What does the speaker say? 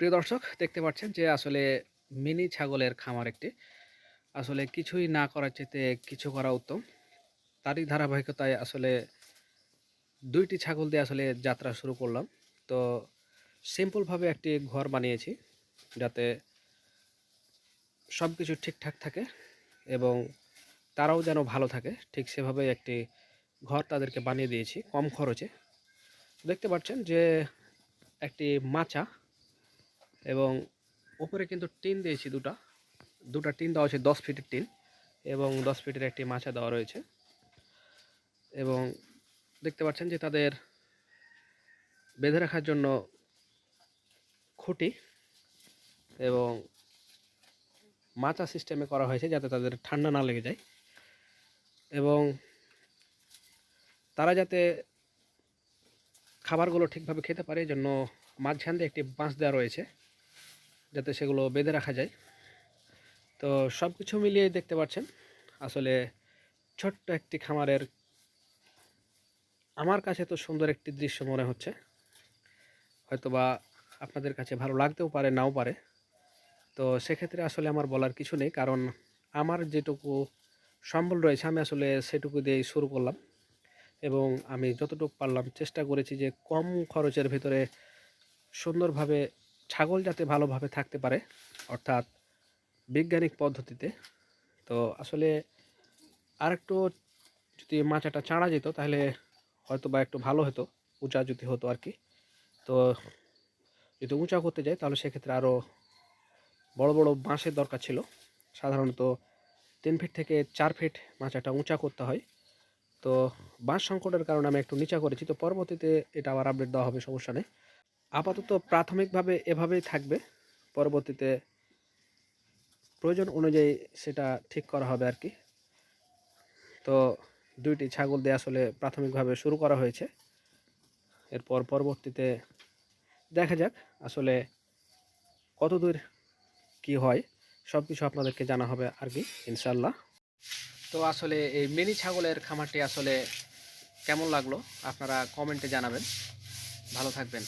প্রিয় দর্শক, দেখতে পাচ্ছেন যে আসলে মিনি ছাগলের খামার একটি। আসলে কিছুই না করার চেয়ে কিছু করা উত্তম। তারই ধারাবাহিকতায় আসলে দুইটি ছাগল দিয়ে আসলে যাত্রা শুরু করলাম। তো সিম্পলভাবে একটি ঘর বানিয়েছি যাতে সব কিছু ঠিকঠাক থাকে এবং তারাও যেন ভালো থাকে, ঠিক সেভাবে একটি ঘর তাদেরকে বানিয়ে দিয়েছি কম খরচে। দেখতে পাচ্ছেন যে একটি মাচা এবং উপরে কিন্তু টিন দিয়েছি দুটা। দুটা টিন দেওয়া হয়েছে, দশ ফিটের টিন এবং দশ ফিটের একটি মাচা দেওয়া রয়েছে। এবং দেখতে পাচ্ছেন যে তাদের বেঁধে রাখার জন্য খুঁটি এবং মাচা সিস্টেমে করা হয়েছে যাতে তাদের ঠান্ডা না লেগে যায়। এবং তারা যাতে খাবারগুলো ঠিকভাবে খেতে পারে এই জন্য মাঝখান দিয়ে একটি বাঁশ দেওয়া রয়েছে। যাতে সেগুলো বেঁধে রাখা যায়। তো সব কিছু মিলিয়ে দেখতে পাচ্ছেন, আসলে ছোট্ট একটি খামারের আমার কাছে তো সুন্দর একটি দৃশ্য মনে হচ্ছে। হয়তোবা আপনাদের কাছে ভালো লাগতেও পারে, নাও পারে। তো সেক্ষেত্রে আসলে আমার বলার কিছু নেই, কারণ আমার যেটুকু সম্বল রয়েছে, আমি আসলে সেটুকু দিয়েই শুরু করলাম। এবং আমি যতটুকু পারলাম চেষ্টা করেছি যে কম খরচের ভিতরে সুন্দরভাবে ছাগল যাতে ভালোভাবে থাকতে পারে, অর্থাৎ বৈজ্ঞানিক পদ্ধতিতে। তো আসলে আর একটু যদি মাচাটা চাড়া যেত, তাহলে হয়তো বা একটু ভালো হতো, উঁচা যদি হতো আর কি। তো যদি উঁচা করতে যাই, তাহলে সেক্ষেত্রে আরও বড় বড় বাঁশের দরকার ছিল। সাধারণত তিন ফিট থেকে চার ফিট মাচাটা উঁচা করতে হয়। তো বাঁশ সংকটের কারণে আমি একটু নিচা করেছি। তো পরবর্তীতে এটা আবার আপডেট দেওয়া হবে, সমস্যা নেই। আপাতত প্রাথমিকভাবে এভাবেই থাকবে। পরবর্তীতে প্রয়োজন অনুযায়ী সেটা ঠিক করা হবে আর কি। তো দুইটি ছাগল দিয়ে আসলে প্রাথমিকভাবে শুরু করা হয়েছে। এরপর পরবর্তীতে দেখা যাক আসলে কতদূর কি হয়। সব কিছু আপনাদেরকে জানা হবে আর কি ইনশাল্লাহ তো আসলে এই মিনি ছাগলের খামারটি আসলে কেমন লাগল? আপনারা কমেন্টে জানাবেন। ভালো থাকবেন।